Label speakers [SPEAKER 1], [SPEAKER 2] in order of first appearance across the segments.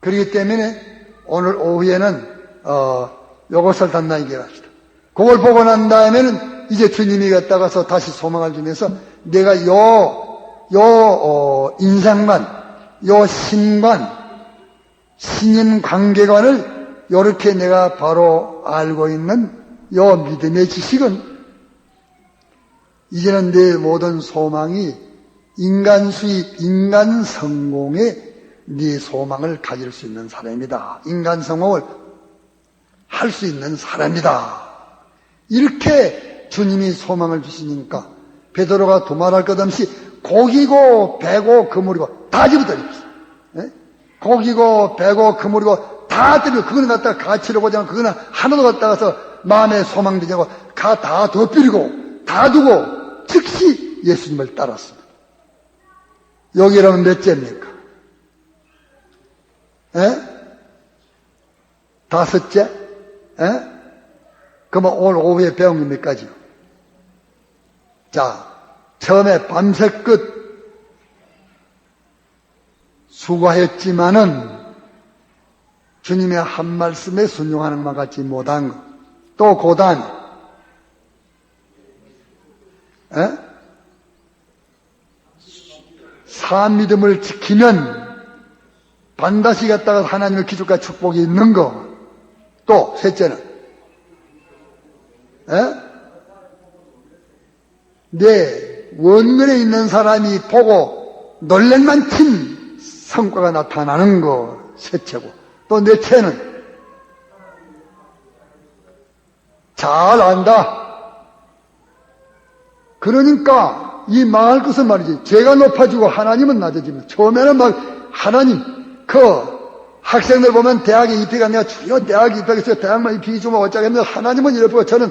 [SPEAKER 1] 그렇기 때문에 오늘 오후에는 어, 요것을 단단히 기억합시다. 그걸 보고 난 다음에는 이제 주님이 갔다 가서 다시 소망을 주면서 내가 요, 요, 어, 인상관, 요 신관, 신인 관계관을 요렇게 내가 바로 알고 있는 요 믿음의 지식은 이제는 내 모든 소망이 인간 수입, 인간 성공에 네 소망을 가질 수 있는 사람이다. 인간 성공을 할 수 있는 사람이다. 이렇게 주님이 소망을 주시니까 베드로가 두말할 것 없이 고기고 배고 그물이고 다 집어들입시다. 예? 고기고 배고 그물이고 다 들이고 그거는 갖다가 가치를 않고 그거는 하나도 갖다가서 마음에 소망되지 않고 가다 덮비리고 다 두고 즉시 예수님을 따랐습니다. 여기라면 몇째입니까? 에? 다섯째? 에? 그러면 오늘 오후에 배운 게몇 가지요? 자, 처음에 밤새 끝 수고하였지만은 주님의 한 말씀에 순종하는 것 같지 못한 것. 또 고단. 에? 사람 믿음을 지키면 반드시 갔다가 하나님의 기적과 축복이 있는 거. 또 셋째는 에? 내 원근에 있는 사람이 보고 놀랄 만큼 성과가 나타나는 거 셋째고 또 넷째는 잘 안다. 그러니까 이 망할 것은 말이지 죄가 높아지고 하나님은 낮아집니다. 처음에는 막 하나님 그 학생들 보면 대학에 입학가 내가 주여 대학에 입학했어요. 대학만 입학이 좀 어쩌겠는데 하나님은 이래보고 저는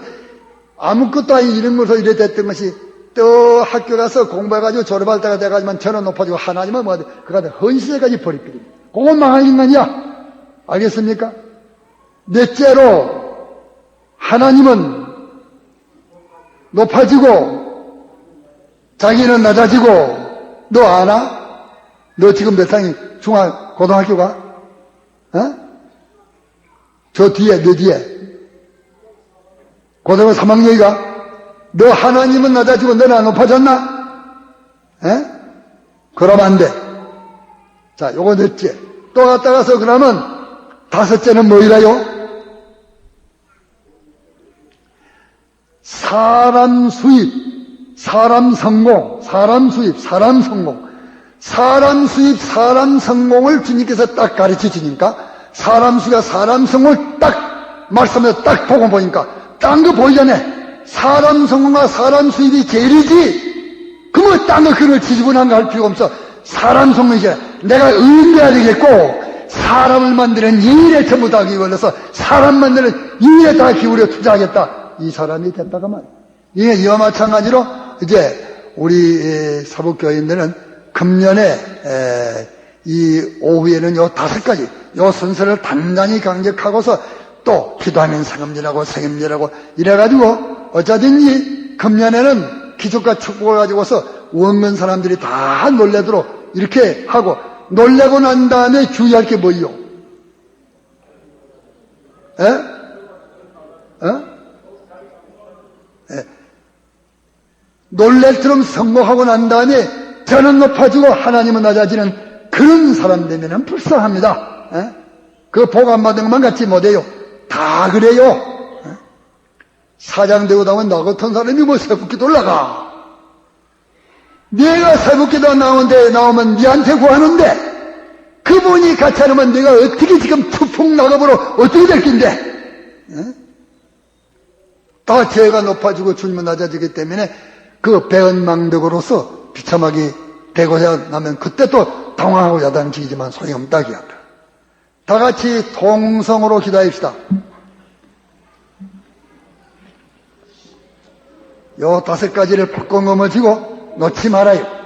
[SPEAKER 1] 아무것도 아닌 이런 것을 이래 됐던 것이 또 학교 가서 공부해가지고 졸업할 때가 돼가지만 저는 높아지고 하나님은 돼? 그가 헌신에까지 버리거든요. 그건 망할 인간이야. 알겠습니까? 넷째로 하나님은 높아지고 자기는 낮아지고 너 아나? 너 지금 몇 상이 중학 고등학교가? 어? 저 뒤에 너 뒤에 고등학교 3학년이가 너 하나님은 낮아지고 너는 안 높아졌나? 에? 그러면 안 돼. 자, 요거 넷째. 또 갔다 가서 그러면 다섯째는 뭐이라요? 사람 수입, 사람 성공, 사람 수입, 사람 성공. 사람 수입, 사람 성공을 주님께서 딱 가르쳐 주니까 사람 수가 사람 성공을 딱 말씀해서 딱 보고 보니까 딴 거 보이지 않아. 사람 성공과 사람 수입이 제일이지. 그러면 딴거 그걸 지지분한 거 할 필요가 없어. 사람 성공이지. 내가 의인돼야 되겠고 사람을 만드는 일에 전부 다 기울여서 사람 만드는 일에 다 기울여 투자하겠다. 이 사람이 됐다가 말이야. 이와 마찬가지로 이제 우리 사복교인들은 금년에 이 오후에는 요 다섯 가지 요 순서를 단단히 강력하고서 또 기도하면 상음절하고 생임절하고 이래가지고 어쩌든지 금년에는 기적과 축복을 가지고서 원근 사람들이 다 놀래도록 이렇게 하고 놀래고 난 다음에 주의할 게 뭐요? 에? 어? 에. 놀랄처럼 성공하고 난 다음에 저는 높아지고 하나님은 낮아지는 그런 사람 되면 불쌍합니다. 에? 그 복 안 받은 것만 갖지 못해요. 다 그래요. 에? 사장 되고 나면 나 같은 사람이 뭐 새벽기도 올라가. 내가 새벽기도 나오는데 나오면 니한테 구하는데 그분이 같이 하면 내가 어떻게 지금 투풍 나가버려 어떻게 될 낀데? 에? 다 죄가 높아지고 주님은 낮아지기 때문에 그 배은망덕으로서 비참하게 되고자 나면 그때 또 당황하고 야단치지만 소용없다 기한다. 다 같이 통성으로 기도합시다. 요 다섯 가지를 바꿔 넘어지고 놓지 말아요.